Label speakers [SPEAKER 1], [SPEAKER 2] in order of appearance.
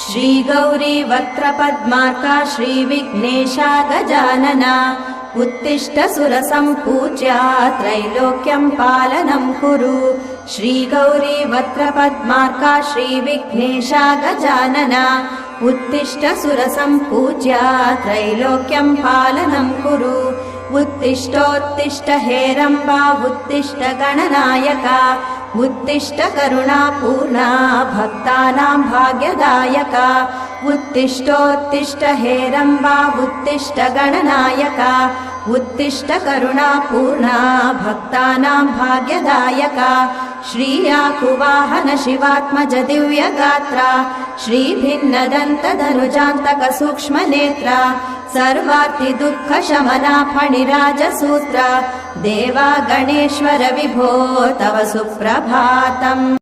[SPEAKER 1] श्रीगौरी वक्त्रपद्मार्का श्रीविघ्नेशा गजानना उत्तिष्ठ सुरसम्पूज्या त्रैलोक्यम् पालनम् कुरु श्रीगौरी वक्त्रपद्मार्का श्रीविघ्नेशा गजानना उत्तिष्ठ सुरसम्पूज्या त्रैलोक्यम् पालनम् कुरु उत्तिष्ठोत्तिष्ठ हेरम्बा उत्तिष्ठ गणनायका उत्तिष्ठ करुणापूर्णा भक्तानाम् भाग्यदायका। उत्तिष्ठोत्तिष्ठ हेरम्बा उत्तिष्ठ गणनायका। उत्तिष्ठ करुणापूर्णा भक्तानाम् भाग्यदायका। श्रीयाकुवाहन शिवात्मज दिव्यगात्रा। श्रीभिन्नदन्तधनुजान्तक सूक्ष्मनेत्रा सर्वार्ति दुःख शमना फणिराजसूत्र देवा गणेश्वर विभो तव सुप्रभातम्